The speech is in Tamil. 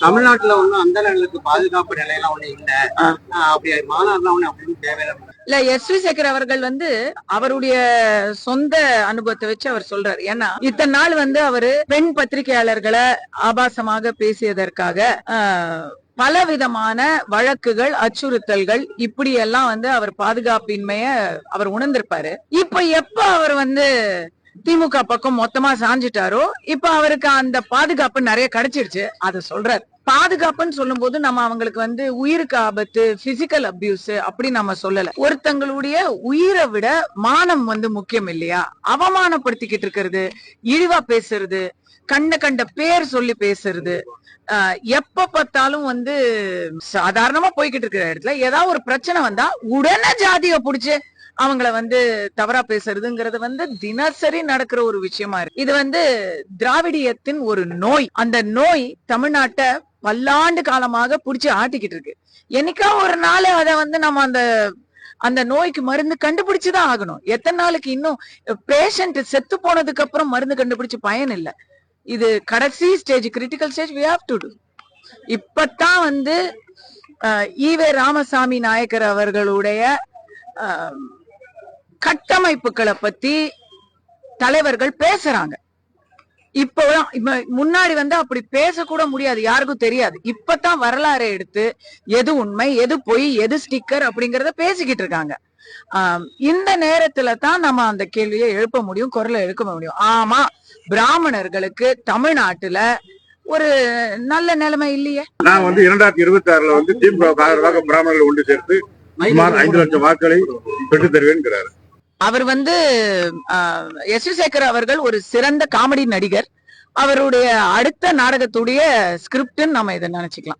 தமிழ்நாட்டுல ஒண்ணும் அந்த லெவலுக்கு பாதுகாப்பு நிலையெல்லாம் ஒண்ணு இல்ல. அப்படி மாநாடுலாம் ஒண்ணு அப்படின்னு தேவையில்லை. இல்ல எஸ் வி சேகர் அவர்கள் வந்து அவருடைய சொந்த அனுபவத்தை வச்சு அவர் சொல்றாரு. ஏன்னா இத்தனை நாள் வந்து அவரு பெண் பத்திரிகையாளர்களை ஆபாசமாக பேசியதற்காக ஆஹ், பலவிதமான வழக்குகள் அச்சுறுத்தல்கள் இப்படி எல்லாம் வந்து அவர் பாதுகாப்பின்மைய அவர் உணர்ந்திருப்பாரு. இப்ப எப்ப அவர் வந்து திமுக பக்கம் மொத்தமா சாஞ்சிட்டாரோ இப்ப அவருக்கு அந்த பாதுகாப்பு நிறைய கிடைச்சிருச்சு. அத சொல்றாரு. பாதுகாப்புன்னு சொல்லும் போது நம்ம அவங்களுக்கு வந்து உயிருக்கு ஆபத்து பிசிக்கல் அபியூஸ் அப்படி நம்ம சொல்லல. ஒருத்தங்களுடைய உயிரை விட மானம் வந்து முக்கியம் இல்லையா? அவமானப்படுத்திக்கிட்டு இருக்கிறது இழிவா பேசுறது கண்ட கண்ட பேர் சொல்லி பேசுறது ஆஹ் எப்ப பார்த்தாலும் வந்து சாதாரணமா போய்கிட்டு இருக்கிற இடத்துல ஏதாவது ஒரு பிரச்சனை வந்தா உடனே ஜாதியை புடிச்சு அவங்கள வந்து தவறா பேசுறதுங்கிறது வந்து தினசரி நடக்கிற ஒரு விஷயமா இருக்கு. இது வந்து திராவிடியத்தின் ஒரு நோய். அந்த நோய் தமிழ்நாட்டை பல்லாண்டு காலமாக புடிச்சு ஆட்டிக்கிட்டு இருக்கு. என்னைக்கா ஒரு நாள் அதை வந்து நம்ம அந்த அந்த நோய்க்கு மருந்து கண்டுபிடிச்சுதான் ஆகணும். எத்தனை நாளுக்கு இன்னும் பேஷண்ட் செத்து போனதுக்கு அப்புறம் மருந்து கண்டுபிடிச்சு பயன் இல்லை. இது கடைசி stage critical stage we have to do இப்பத்தான் வந்து ஈவே ராமசாமி நாயக்கர் அவர்களுடைய கட்டமைப்புகளை பத்தி தலைவர்கள் பேசுறாங்க. இப்போ இப்ப முன்னாடி வந்து அப்படி பேசக்கூட முடியாது யாருக்கும் தெரியாது. இப்பதான் வரலாறை எடுத்து எது உண்மை எது பொய் எது ஸ்டிக்கர் அப்படிங்கறத பேசிக்கிட்டு இருக்காங்க. இந்த நேரத்துல தான் நம்ம அந்த கேள்வியை எழுப்ப முடியும் குரலை எழுப்ப முடியும். ஆமா பிராமணர்களுக்கு தமிழ்நாட்டுல ஒரு நல்ல நிலைமை இல்லையே. நான் வந்து இரண்டாயிரத்தி இருபத்தி ஆறுல வந்து திமுக பிராமணர்கள் ஒன்று சேர்த்து சுமார் ஐந்து லட்சம் வாக்களை பெற்று தருவேன் அவர் வந்து எஸ் வி சேகர் அவர்கள் ஒரு சிறந்த காமெடி நடிகர். அவருடைய அடுத்த நாடகத்துடைய ஸ்கிரிப்ட்னு நம்ம இதை நினைச்சுக்கலாம்.